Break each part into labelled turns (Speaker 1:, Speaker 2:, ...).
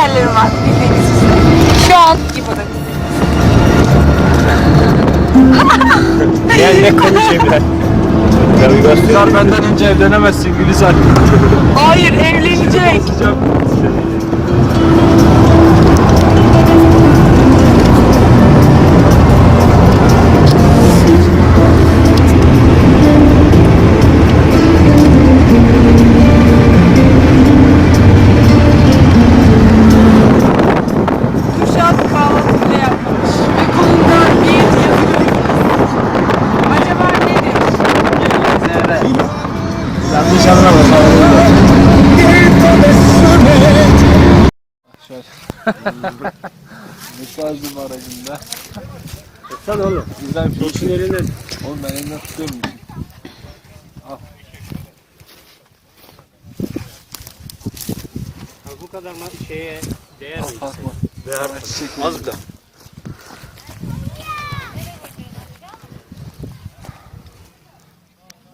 Speaker 1: tellerim var. Bildiğiniz üzere. Şu an İbo'da.
Speaker 2: Yani ne konuşayım ben? Navigasyon.
Speaker 3: Benden önce evlenemezsin Gülizar.
Speaker 1: Hayır evlenecek.
Speaker 3: Mesajım aracında.
Speaker 2: Sen oğlum.
Speaker 3: Güzel bir
Speaker 2: İşin elinden.
Speaker 3: Oğlum ben elinden tutuyorum.
Speaker 2: Ha, bu kadar ma- şeye değer mi?
Speaker 3: Fatma. Değer çiçek. Az da.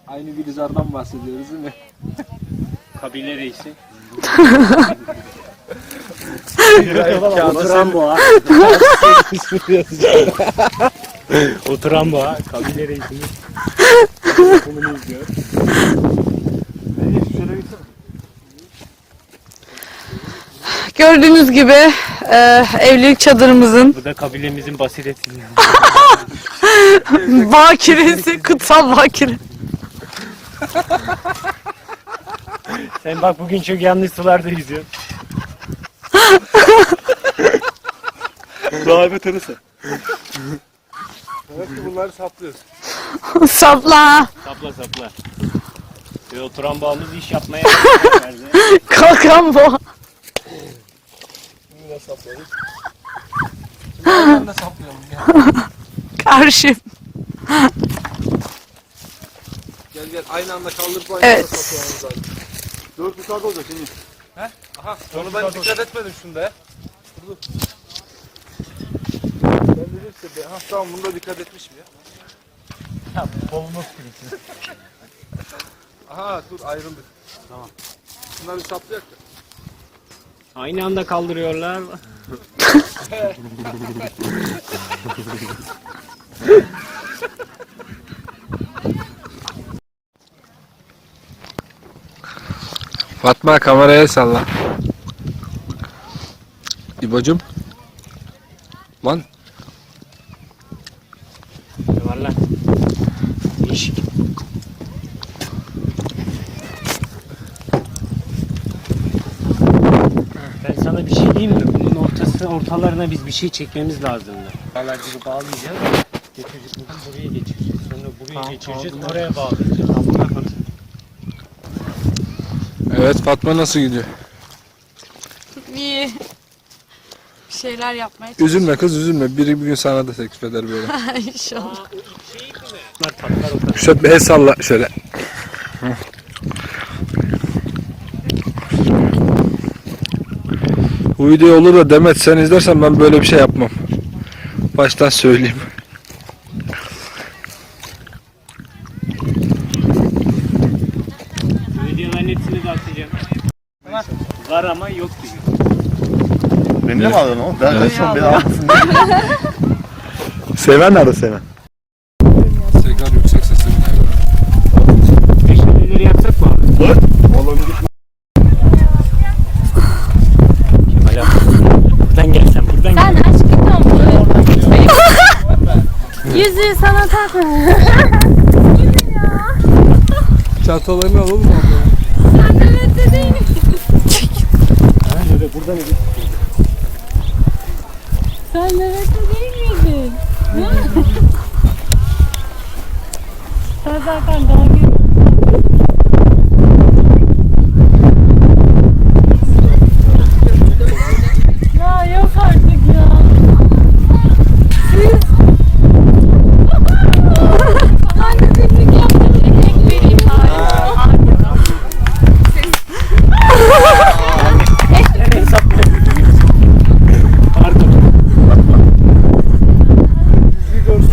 Speaker 3: Aynı Gülizar'dan bahsediyoruz değil mi?
Speaker 2: Kabile reisi. Oturan boğa. Oturan boğa. Kabile izliyor.
Speaker 1: Gördüğünüz gibi e, evlilik çadırımızın
Speaker 2: Bu da kabilemizin basireti.
Speaker 1: bakiresi, kutsal bakire.
Speaker 2: Sen bak bugün çok yanlış sularda yüzüyorsun.
Speaker 3: Rahibe Teresa. Evet bunları saplıyoruz.
Speaker 1: Sapla,
Speaker 2: Sapla sapla. Ve oturan boğamız iş yapmaya verdi.
Speaker 1: kalkan boğa.
Speaker 3: Bunu da sapladık. Şimdi ben de saplayalım ya.
Speaker 1: Karşı.
Speaker 3: Gel gel aynı anda kaldırıp aynı
Speaker 1: Evet.
Speaker 3: anda saplamamız lazım. Dört yukarıda olacak şimdi. He? Aha onu ben dikkat etmedim şunda ya. Dur dur. Be. Ha tamam bunda dikkat etmişim ya.
Speaker 2: Kolumuz kırık.
Speaker 3: Aha dur ayrıldık. Tamam. Bunları bir saplayak da.
Speaker 2: Aynı anda kaldırıyorlar.
Speaker 3: Fatma kameraya salla. İbocum. Lan
Speaker 2: Ne var lan? Değişik. Ben sana bir şey diyeyim mi? Ortası, ortalarına biz bir şey çekmemiz lazımdı. Bağlacılığı bağlayacağız. Getireceğiz buradan buraya geçireceğiz. Sonra buraya geçireceğiz. Oraya bağlayacağız. Tamam.
Speaker 3: Evet Fatma nasıl gidiyor?
Speaker 1: İyi. Bir şeyler yapmaya çalışıyorum.
Speaker 3: Üzülme kız üzülme. Biri bir gün sana da teklif eder böyle.
Speaker 1: İnşallah.
Speaker 2: Kadar.
Speaker 3: Şöyle bir el salla şöyle. Bu video olur da Demet sen izlersen ben böyle bir şey yapmam. Baştan söyleyeyim.
Speaker 2: Videoların hepsini de atacağım. Var ama yok gibi.
Speaker 4: Beni de mi aldın oğlum? Ben kaçıyorum beni almasın.
Speaker 3: Seven arı seven. Tekrar yüksek sesle
Speaker 2: Eşlemeleri yapsak mı abi? Kemal abi. Buradan gel sen buradan
Speaker 5: Sen
Speaker 2: gel.
Speaker 5: aşkım bu. Yüzüğü sana takma.
Speaker 3: Çantalarını alalım mı
Speaker 5: Sen de öyle değil.
Speaker 2: Şöyle buradan gel.
Speaker 5: Sen nöbette değil miydin? Sen zaten daha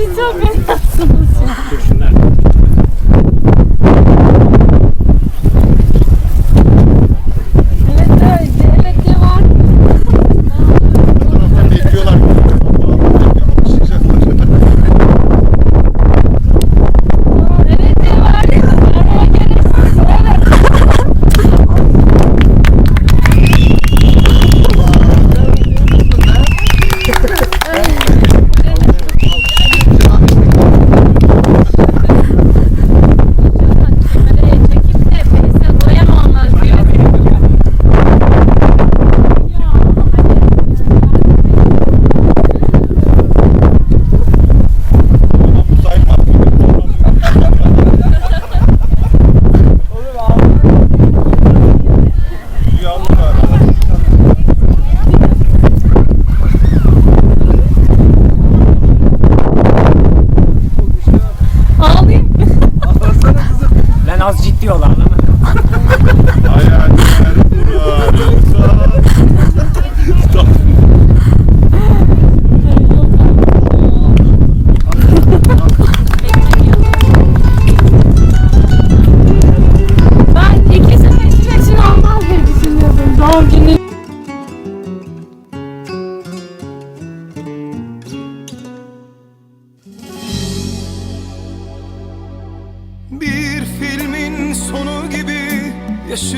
Speaker 5: Siz çok
Speaker 6: fenasınız. az ciddi olalım.